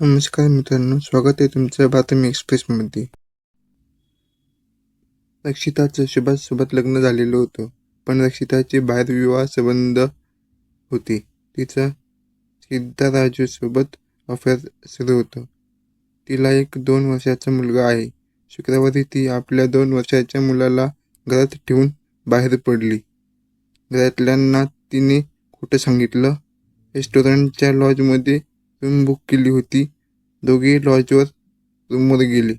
नमस्कार मित्रांनो स्वागत आहे तुमचं बातमी एक्सप्रेसमध्ये. रक्षिताचं सुभाषसोबत लग्न झालेलं होतं पण रक्षिताचे बाहेर विवाह संबंध होते. तिचं सिद्धाराजूसोबत अफेअर सुरू होतं. तिला एक दोन वर्षाचा मुलगा आहे. शुक्रवारी ती आपल्या दोन वर्षाच्या मुलाला घरात ठेवून बाहेर पडली. घरातल्यांना तिने खोटं सांगितलं. रेस्टॉरंटच्या लॉजमध्ये रूम बुक केली होती. दोघे लॉजवर रूमवर गेले.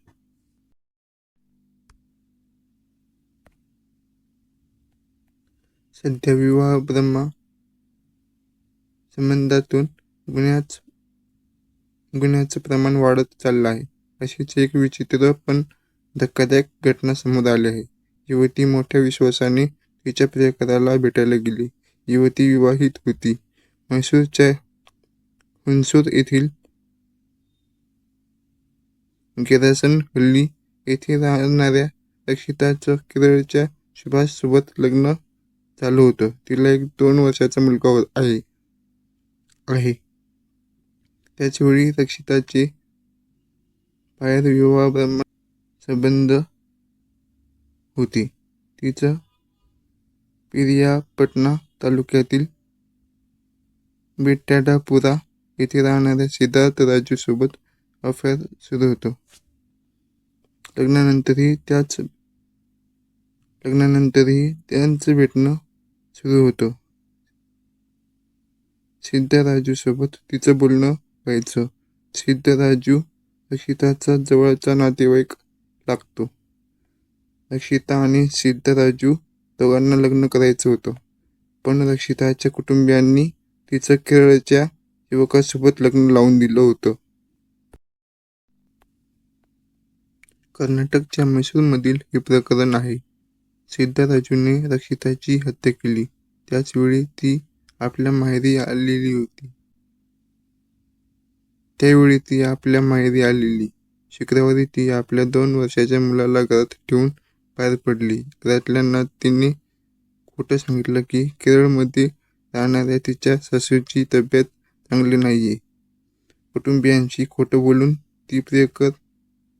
सध्या विवाह ब्रह्मा संबंधातून गुन्ह्याच गुन्ह्याचं प्रमाण वाढत चाललं आहे. अशीच एक विचित्र पण धक्कादायक घटना समोर आली आहे. युवती मोठ्या विश्वासाने तिच्या प्रियकराला भेटायला गेली. युवती विवाहित होती. म्हैसूरच्या हुनसूर येथील गिरासन हल्ली येथे राहणाऱ्या रक्षिताचं केरळच्या सुभाषसोबत लग्न झालं होतं. तिला एक दोन वर्षाचा मुलगा आहे. आहे. त्याचवेळी रक्षिताचे बाहेर विवाह संबंध होते. तिचं पिरियापटना तालुक्यातील बेटाडापुरा येथे राहणाऱ्या सिद्धार्थ राजूसोबत अफेअर सुरू होतो. लग्नानंतरही त्याच लग्नानंतरही त्यांचं भेटणं सुरू होतं. सिद्धराजूसोबत तिचं बोलणं व्हायचं. सिद्धराजू रक्षिताचा जवळचा नातेवाईक लागतो. रक्षिता आणि सिद्धराजू दोघांना लग्न करायचं होतं. पण रक्षिताच्या कुटुंबियांनी तिचं केरळच्या युवकासोबत लग्न लावून दिलं होतं. कर्नाटकच्या मैसूरमधील हे प्रकरण आहे. सिद्धराजूने रक्षिताची हत्या केली. त्याचवेळी ती आपल्या माहेरी आलेली होती. त्यावेळी ती आपल्या माहेरी आलेली. शुक्रवारी ती आपल्या दोन वर्षाच्या मुलाला घरात ठेवून बाहेर पडली. घरातल्यांना तिने खोटं सांगितलं की केरळमध्ये राहणाऱ्या तिच्या सासूची तब्येत चांगले नाहीये. कुटुंबियांशी खोटं बोलून ती प्रियकर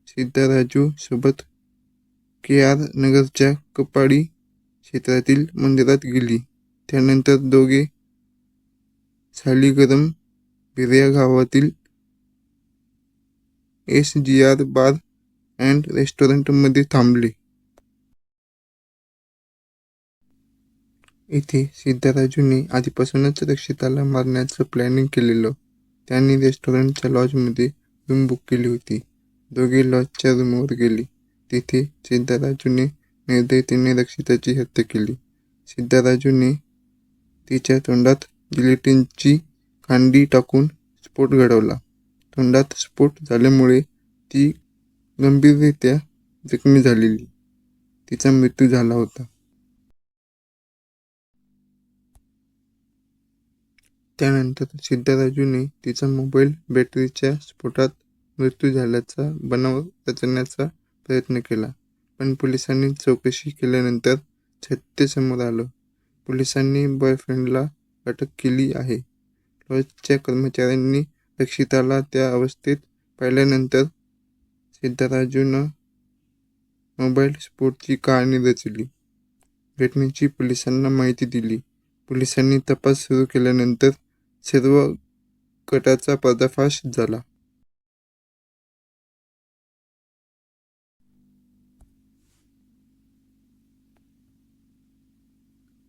सिद्धाराजू सोबत के आर नगरच्या कपाडी क्षेत्रातील मंदिरात गेली. त्यानंतर दोघे सालीगरम बिर्या गावातील S G R bar and रेस्टॉरंटमध्ये थांबले. इथे सिद्धराजूने आधीपासूनच रक्षिताला मारण्याचं प्लॅनिंग केलेलं. त्यांनी रेस्टॉरंटच्या लॉजमध्ये रूम बुक केली होती. दोघे लॉजच्या रूमवर गेली. तिथे सिद्धराजूने निर्दयतेने रक्षिताची हत्या केली. सिद्धराजूने तिच्या तोंडात जिलेटिनची खांडी टाकून स्फोट घडवला. तोंडात स्फोट झाल्यामुळे ती गंभीररित्या जखमी झालेली. तिचा मृत्यू झाला होता. त्यानंतर सिद्धराजूने तिचा मोबाईल बॅटरीच्या स्फोटात मृत्यू झाल्याचा बनाव रचण्याचा प्रयत्न केला. पण पोलिसांनी चौकशी केल्यानंतर सत्य समोर आलं. पोलिसांनी बॉयफ्रेंडला अटक केली आहे. लॉजच्या कर्मचाऱ्यांनी रक्षिताला त्या अवस्थेत पाहिल्यानंतर सिद्धराजूनं मोबाईल स्फोटची कहाणी रचली. घटनेची पोलिसांना माहिती दिली. पोलिसांनी तपास सुरू केल्यानंतर सर्व कटाचा पर्दाफाश झाला.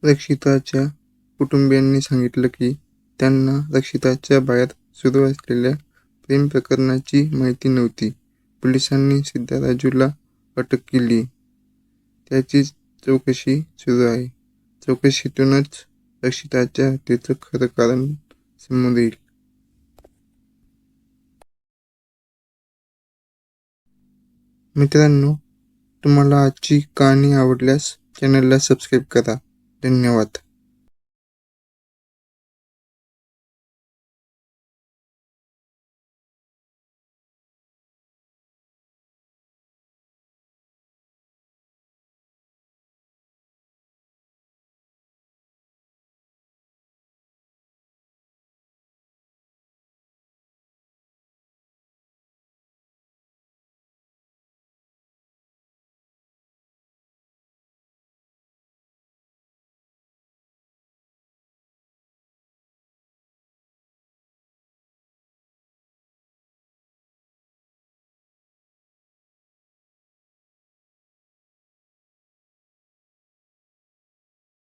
रक्षिताच्या कुटुंबियांनी सांगितलं की त्यांना रक्षिताच्या बाहेर सुरू असलेल्या प्रेम प्रकरणाची माहिती नव्हती. पोलिसांनी सिद्धराजूला अटक केली. त्याची चौकशी सुरू आहे. चौकशीतूनच रक्षिताच्या हत्येचं खरं कारण समोर येईल मित्रांनो तुम्हाला आजची कहाणी आवडल्यास चॅनलला सबस्क्राईब करा धन्यवाद